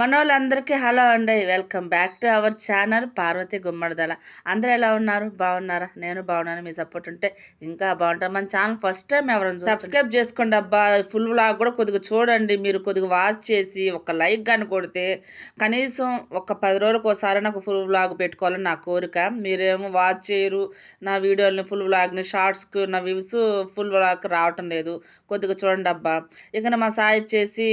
మనోళ్ళందరికీ hello అండి. Welcome back to our channel Parvathi Gummadidala. అందరూ ఎలా ఉన్నారు? బాగున్నారా? నేను బాగున్నాను. మీ సపోర్ట్ ఉంటే ఇంకా బాగుంటాను మన ఛానల్ ఫస్ట్ టైం ఎవరైనా సబ్స్క్రైబ్ చేసుకోండి అబ్బా. ఫుల్ వ్లాగ్ కూడా కొద్దిగా చూడండి. మీరు కొద్దిగా వాచ్ చేసి ఒక లైక్ కానీ కొడితే కనీసం ఒక పది రోజులకు ఒకసారి నాకు ఫుల్ వ్లాగ్ పెట్టుకోవాలని నా కోరిక. మీరేమో వాచ్ చేయరు. నా వీడియోని ఫుల్ వ్లాగ్ని షార్ట్స్కి నా వ్యూస్ ఫుల్ వ్లాగ్ రావటం లేదు. కొద్దిగా చూడండి అబ్బా. ఇక మా సాయి వచ్చేసి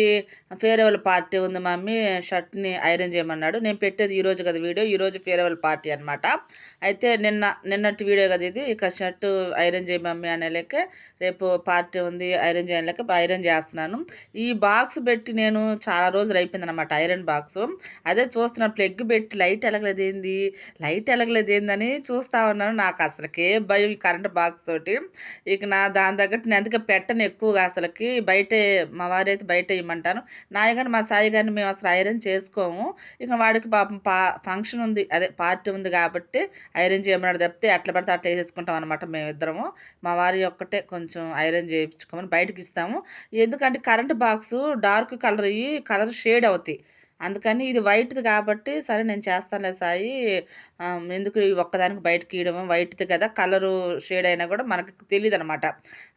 ఫేర్వెల్ పార్టీ ఉంది మమ్మీ. షర్ట్ని ఐరన్ చేయమన్నాడు. నేను పెట్టేది ఈరోజు కదా వీడియో ఈరోజు ఫేర్వెల్ పార్టీ అనమాట అయితే నిన్న నిన్నటి వీడియో కదా ఇది. ఇక షర్ట్ ఐరన్ చేయ మమ్మీ అనే లెక్క రేపు పార్టీ ఉంది ఐరన్ చేయలేక ఐరన్ చేస్తున్నాను. ఈ బాక్స్ పెట్టి నేను చాలా రోజులు అయిపోయింది అనమాట ఐరన్ బాక్స్. అదే చూస్తున్నాను ప్లగ్ పెట్టి లైట్ ఎలగలేదు ఏంది? లైట్ ఎలగలేదు ఏందని చూస్తా ఉన్నాను. నాకు అసలుకే భయం ఈ కరెంట్ బాక్స్ తోటి. ఇక నా దాని తగ్గట్టు నేను అందుకే పెట్టను ఎక్కువగా అసలుకి. బయటే మా వారైతే బయట ఇవ్వమంటాను నాయ మా సాయి గారిని మేము అసలు ఐరన్ చేసుకోము. ఇక వాడికి పాపం పా ఫంక్షన్ ఉంది. అదే పార్టీ ఉంది కాబట్టి ఐరన్ చేయమన్నాడు తప్పితే అట్లా పడితే అట్లా వేసేసుకుంటాం అనమాట మేమిద్దరము. మా వారి ఒక్కటే కొంచెం ఐరన్ చేయించుకోమని బయటకి ఇస్తాము. ఎందుకంటే కరెంట్ బాక్స్ డార్క్ కలర్ అయ్యి కలర్ షేడ్ అవుతాయి. అందుకని ఇది వైట్ది కాబట్టి సరే నేను చేస్తానులే సాయి. ఎందుకు ఒక్కదానికి బయటకి ఇవ్వడం వైట్ది కదా కలరు షేడ్ అయినా కూడా మనకు తెలియదు అనమాట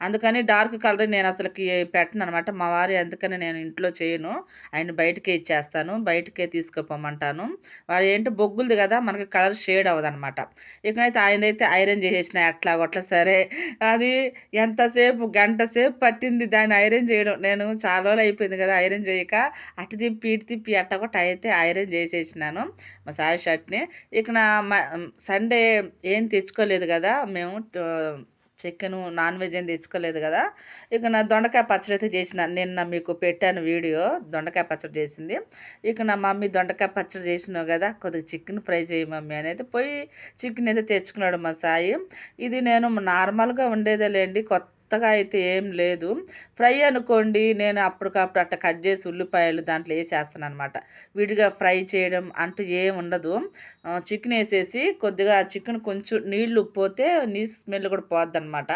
అందుకని డార్క్ కలర్ నేను అసలుకి పెట్టను అనమాట మా వారి అందుకని నేను ఇంట్లో చేయను. ఆయన బయటకే ఇచ్చేస్తాను. బయటకే తీసుకుపోమంటాను. వాడు ఏంటో బొగ్గులది కదా మనకి కలర్ షేడ్ అవ్వదనమాట. ఇకనైతే ఆయనదైతే ఐరన్ చేసేసిన అట్లా అట్లా సరే. అది ఎంతసేపు గంట సేపు పట్టింది దాన్ని ఐరన్ చేయడం. నేను చాలా రోజులు అయిపోయింది కదా ఐరన్ చేయక అటు తిప్పి ఇటు తిప్పి అట్ట ఒకటి అయితే ఐరన్ చేసేసినాను. మా సాయి షర్ట్ని. ఇక నా సండే ఏం తెచ్చుకోలేదు కదా మేము చికెను నాన్ వెజ్ ఏం తెచ్చుకోలేదు కదా ఇక నా దొండకాయ పచ్చడి అయితే చేసిన నిన్న మీకు పెట్టాను వీడియో దొండకాయ పచ్చడి చేసింది. ఇక నా మమ్మీ దొండకాయ పచ్చడి చేసినావు కదా కొద్దిగా చికెన్ ఫ్రై చేయి మమ్మీ అనేది. పోయి చికెన్ అయితే తెచ్చుకున్నాడు మా సాయి. ఇది నేను నార్మల్గా ఉండేదే లేండి కొత్త కొత్తగా అయితే ఏం లేదు. ఫ్రై అనుకోండి నేను అప్పటికప్పుడు అట్ట కట్ చేసి ఉల్లిపాయలు దాంట్లో వేసేస్తాను అనమాట విడిగా ఫ్రై చేయడం అంటూ ఏం ఉండదు. చికెన్ వేసేసి కొద్దిగా చికెన్ కొంచెం నీళ్ళు పోతే నీ స్మెల్ కూడా పోద్ది అనమాట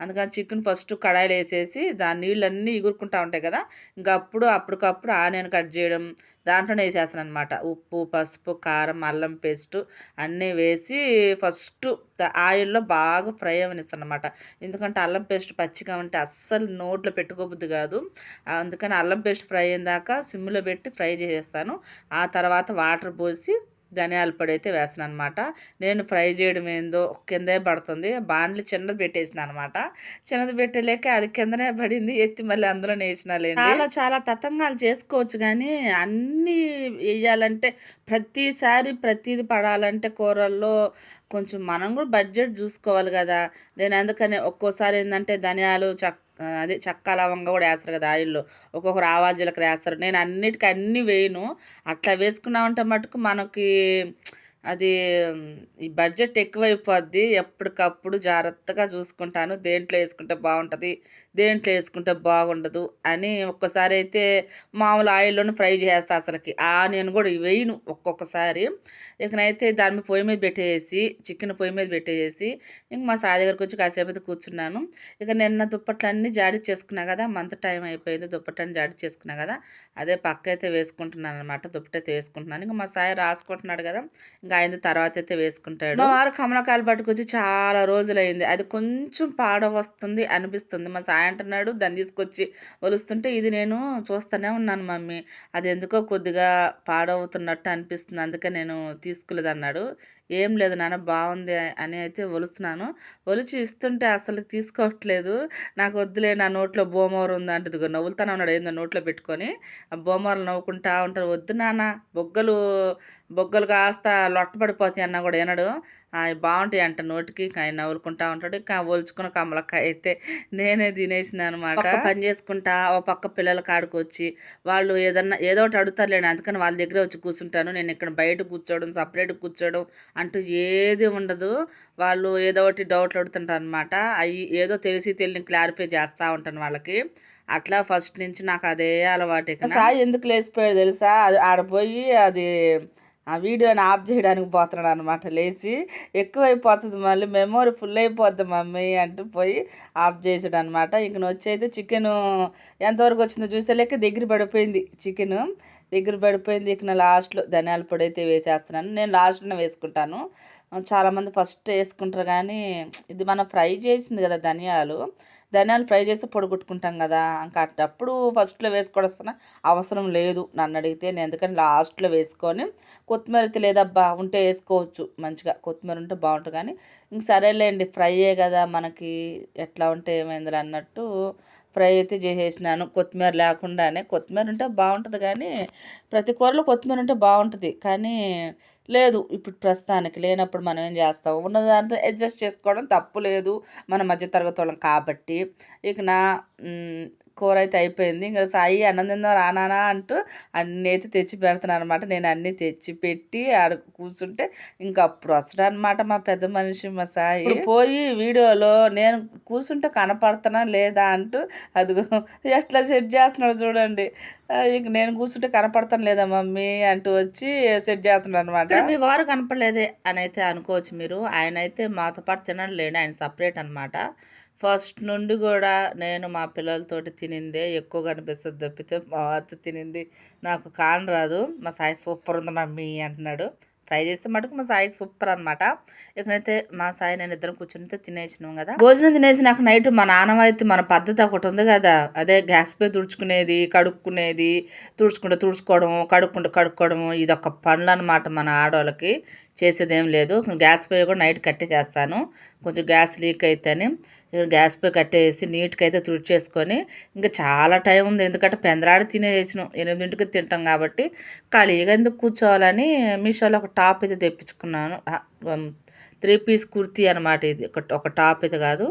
అందుకని చికెన్ ఫస్ట్ కడాయిలు వేసేసి దాని నీళ్ళన్నీ ఎగురుకుంటా ఉంటాయి కదా. ఇంకా అప్పుడు అప్పటికప్పుడు ఆనియన్ కట్ చేయడం దాంట్లోనే వేసేస్తాను అనమాట ఉప్పు పసుపు కారం అల్లం పేస్ట్ అన్నీ వేసి ఫస్ట్ ఆయిల్లో బాగా ఫ్రై అవనిస్తాను అనమాట ఎందుకంటే అల్లం పేస్ట్ పచ్చిగా ఉంటే అస్సలు నోట్లో పెట్టుకోబుద్ది కాదు. అందుకని అల్లం పేస్ట్ ఫ్రై అయిందాక సిమ్లో పెట్టి ఫ్రై చేసేస్తాను. ఆ తర్వాత వాటర్ పోసి ధనియాల పొడి అయితే వేస్తాను అనమాట నేను ఫ్రై చేయడం ఏందో కిందే పడుతుంది. బాండ్లు చిన్నది పెట్టేసిన అనమాట చిన్నది పెట్టలేక అది కిందనే పడింది. ఎత్తి మళ్ళీ అందులో వేసిన చాలా చాలా తతంగాలు చేసుకోవచ్చు కానీ అన్నీ వేయాలంటే ప్రతిసారి ప్రతిది పడాలంటే కూరల్లో కొంచెం మనం కూడా బడ్జెట్ చూసుకోవాలి కదా. నేను అందుకని ఒక్కోసారి ఏంటంటే ధనియాలు చక్క అదే చక్క లవంగా కూడా వేస్తారు కదా ఆయిల్లో. ఒక్కొక్కరు ఆవాలు వేస్తారు. నేను అన్నిటికీ అన్నీ వేయను. అట్లా వేసుకున్నామంటే మటుకు మనకి అది ఈ బడ్జెట్ ఎక్కువైపోద్ది. ఎప్పటికప్పుడు జాగ్రత్తగా చూసుకుంటాను. దేంట్లో వేసుకుంటే బాగుంటుంది దేంట్లో వేసుకుంటే బాగుండదు అని ఒక్కసారి అయితే మామూలు ఆయిల్లోనే ఫ్రై చేస్తా అసలుకి. ఆ నేను కూడా వేయను ఒక్కొక్కసారి. ఇకనైతే దాని మీద పొయ్యి మీద పెట్టేసి చికెన్ పొయ్యి మీద పెట్టేసి ఇంక మా సాయి దగ్గరకు వచ్చి కాసేపు అయితే కూర్చున్నాను. ఇక నిన్న దుప్పట్లన్నీ జాడి చేసుకున్నా కదా మంత్ టైం అయిపోయింది దుప్పట్లన్నీ జాడి చేసుకున్నా కదా అదే పక్క అయితే వేసుకుంటున్నాను అనమాట దుప్పటైతే వేసుకుంటున్నాను. ఇంకా మా సాయి రాసుకుంటున్నాడు కదా ఇంక ఆయన తర్వాత అయితే వేసుకుంటాడు. మా వారు కమలకాయలు పట్టుకొచ్చి చాలా రోజులైంది. అది కొంచెం పాడ వస్తుంది అనిపిస్తుంది. మా సాయి అంటున్నాడు దాన్ని తీసుకొచ్చి వలుస్తుంటే ఇది నేను చూస్తూనే ఉన్నాను మమ్మీ. అది ఎందుకో కొద్దిగా పాడవుతున్నట్టు అనిపిస్తుంది. అందుకే నేను తీసుకోలేదు అన్నాడు ఏం లేదు నాన్న బాగుంది అని అయితే ఒలుస్తున్నాను. ఒలిచి ఇస్తుంటే అసలు తీసుకోవట్లేదు. నాకు వద్దులే నా నోట్లో బోమోరు ఉంది అంటది నవ్వులుతానే ఉన్నాడు ఏందో నోట్లో పెట్టుకొని. ఆ బోమోరలు నవ్వుకుంటా ఉంటారు వద్దు నాన్న బొగ్గలు బొగ్గలు కాస్త లొట్టపడిపోతాయి అన్న కూడా వినడు. బాగుంటాయి అంట నోటికి ఆయన నవ్వులుకుంటా ఉంటాడు. ఇంకా ఒలుచుకున్న కమ్మలకాయ అయితే నేనే తినేసిన అనమాట పని చేసుకుంటా ఓ పక్క పిల్లల కాడికి వచ్చి వాళ్ళు ఏదన్నా ఏదో ఒకటి అడుగుతారులేండి. అందుకని వాళ్ళ దగ్గర వచ్చి కూర్చుంటాను. నేను ఇక్కడ బయట కూర్చోవడం సపరేట్ కూర్చోవడం అంటూ ఏది ఉండదు. వాళ్ళు ఏదో ఒకటి డౌట్లు అడుగుతుంటారు అనమాట అవి ఏదో తెలిసి తెలియని క్లారిఫై చేస్తూ ఉంటాను వాళ్ళకి. అట్లా ఫస్ట్ నుంచి నాకు అదే అలవాటు సాయి ఎందుకు లేచిపోయాడు తెలుసా? అది ఆడపోయి అది ఆ వీడియోని ఆఫ్ చేయడానికి పోతున్నాడు అనమాట లేచి ఎక్కువైపోతుంది మళ్ళీ మెమోరీ ఫుల్ అయిపోద్ది మమ్మీ అంటూ పోయి ఆఫ్ చేసాడు అనమాట ఇంక వచ్చి చికెన్ ఎంతవరకు వచ్చిందో చూసేలేక దగ్గర పడిపోయింది చికెను. దగ్గర పడిపోయింది ఇక నా లాస్ట్లో ధనియాల పొడి అయితే వేసేస్తున్నాను. నేను లాస్ట్లోనే వేసుకుంటాను. చాలామంది ఫస్ట్ వేసుకుంటారు కానీ ఇది మనం ఫ్రై చేసింది కదా ధనియాలు ధనియాలు ఫ్రై చేసి పొడగొట్టుకుంటాం కదా. ఇంకా అప్పుడు ఫస్ట్లో వేసుకోవాల్సిన అవసరం లేదు నన్ను అడిగితే. నేను ఎందుకని లాస్ట్లో వేసుకొని కొత్తిమీర అయితే లేదబ్బా ఉంటే వేసుకోవచ్చు. మంచిగా కొత్తిమీర ఉంటే బాగుంటుంది కానీ ఇంక సరేలేండి ఫ్రైయే కదా మనకి ఎట్లా ఉంటే ఏమైంది అన్నట్టు ఫ్రై అయితే చేసేసినాను. కొత్తిమీర లేకుండానే. కొత్తిమీర ఉంటే బాగుంటుంది కానీ ప్రతి కూరలో కొత్తిమీర ఉంటే బాగుంటుంది. కానీ లేదు. ఇప్పుడు ప్రస్తుతానికి లేనప్పుడు మనం ఏం చేస్తాం? ఉన్న దాంతో అడ్జస్ట్ చేసుకోవడం తప్పు లేదు. మన మధ్య తరగతి వాళ్ళం కాబట్టి. ఇక నా కూర అయితే అయిపోయింది. ఇంకా సాయి అన్నం తిందాం రానానా అంటూ అన్నీ అయితే తెచ్చి పెడుతున్నాను అనమాట నేను అన్నీ తెచ్చి పెట్టి ఆడ కూర్చుంటే ఇంకా అప్పుడు వస్తాడు అనమాట మా పెద్ద మనిషి మా సాయి. పోయి వీడియోలో నేను కూర్చుంటే కనపడుతున్నా లేదా అంటూ అదిగో ఎట్లా సెట్ చేస్తున్నాడు చూడండి. ఇంక నేను కూర్చుంటే కనపడతాను లేదా మమ్మీ అంటూ వచ్చి సెట్ చేస్తున్నాడు అనమాట మీ వారు కనపడలేదే అని అయితే అనుకోవచ్చు మీరు. ఆయన అయితే మాతో పాటు తినడం లేడు. ఆయన సపరేట్ అనమాట ఫస్ట్ నుండి కూడా నేను మా పిల్లలతోటి తినిందే ఎక్కువ కనిపిస్తుంది తప్పితే మా వారితో తినింది నాకు కాని రాదు. మా సాయి సూపర్ ఉంది మమ్మీ అంటున్నాడు. ఫ్రై చేస్తే మటుకు మా సాయికి సూపర్ అనమాట ఇకనైతే మా సాయి నేను ఇద్దరం కూర్చుని తినేసినాం కదా. భోజనం తినేసి నాకు నైట్ మా నాన్నమైతే మన పద్ధతి ఒకటి ఉంది కదా. అదే గ్యాస్ పై తుడుచుకునేది కడుక్కునేది తుడుచుకుంటే తుడుచుకోవడం కడుక్కుంటే కడుక్కోవడం ఇది ఒక పనులు అనమాట మన ఆడవాళ్ళకి. చేసేదేం లేదు. గ్యాస్ పొయ్యి కూడా నైట్ కట్టేసేస్తాను కొంచెం గ్యాస్ లీక్ అయితేని గ్యాస్ పొయ్యి కట్టేసి నీట్గా అయితే తుడిచేసుకొని ఇంకా చాలా టైం ఉంది. ఎందుకంటే పెందరాడి తినేసినాం ఎనిమిదింటికి తింటాం కాబట్టి ఖాళీగా ఎందుకు కూర్చోవాలని మీషోలో ఒక టాప్ అయితే తెప్పించుకున్నాను. త్రీ పీస్ కుర్తీ అనమాట ఇది. ఒక ఒక టాప్ అయితే కాదు.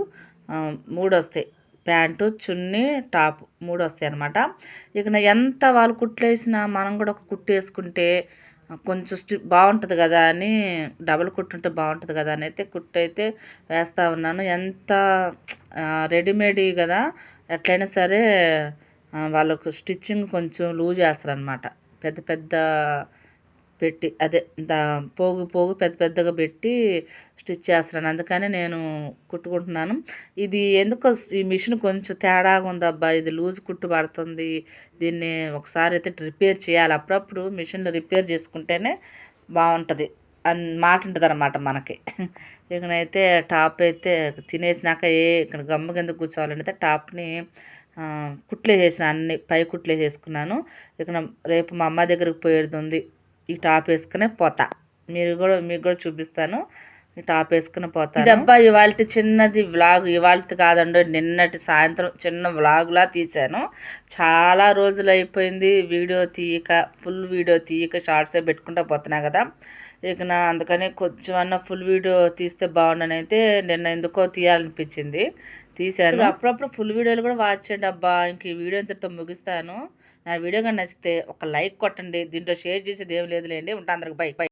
మూడు వస్తాయి ప్యాంటు చున్నీ టాప్ మూడు వస్తాయి అనమాట ఇక ఎంత వాళ్ళు కుట్లేసినా మనం కూడా ఒక కుట్టు వేసుకుంటే కొంచెం స్టి బాగుంటుంది కదా అని డబల్ కుట్టు ఉంటే బాగుంటుంది కదా అని అయితే కుట్టయితే వేస్తూ ఉన్నాను. ఎంత రెడీమేడ్ కదా ఎట్లయినా సరే వాళ్ళకు స్టిచ్చింగ్ కొంచెం లూజ్ చేస్తారనమాట పెద్ద పెద్ద పెట్టి అదే దా పోగు పోగు పెద్ద పెద్దగా పెట్టి స్టిచ్ చేస్తాను అందుకని నేను కుట్టుకుంటున్నాను. ఇది ఎందుకో ఈ మిషన్ కొంచెం తేడాగా ఉందబ్బా ఇది లూజ్ కుట్టు పడుతుంది. దీన్ని ఒకసారి అయితే రిపేర్ చేయాలి. అప్పుడప్పుడు మిషన్లో రిపేర్ చేసుకుంటేనే బాగుంటుంది. అని మాట ఉంటుంది అనమాట మనకి. ఇకనైతే టాప్ అయితే తినేసినాక ఏ ఇక్కడ గమ్మ కింద కూర్చోవాలంటే టాప్ని కుట్లే చేసిన అన్ని పై కుట్లే చేసుకున్నాను ఇక రేపు మా అమ్మ దగ్గరికి పోయేది ఉంది. ఈ టాప్ వేసుకునే పోతా. మీరు కూడా మీకు కూడా చూపిస్తాను. ఈ టాప్ వేసుకుని పోతాను. ఇదబ్బా ఇవాళ చిన్నది వ్లాగ్. ఇవాళ కాదండి నిన్నటి సాయంత్రం చిన్న వ్లాగ్లా తీశాను. చాలా రోజులు అయిపోయింది వీడియో తీయక ఫుల్ వీడియో తీయక షార్ట్సే పెట్టుకుంటా పోతున్నా కదా. ఇక నా అందుకని కొంచెం అన్న ఫుల్ వీడియో తీస్తే బాగుండని అయితే నిన్న ఎందుకో తీయాలనిపించింది. తీశాను. అప్పుడప్పుడు ఫుల్ వీడియోలు కూడా వాచ్ చేయండి అబ్బా ఇంక ఈ వీడియో ఇంతటితో ముగిస్తాను. నా వీడియో కానీ నచ్చితే ఒక లైక్ కొట్టండి దీంట్లో షేర్ చేసేది ఏం లేదులేండి. ఉంటా అందరికి బై బై.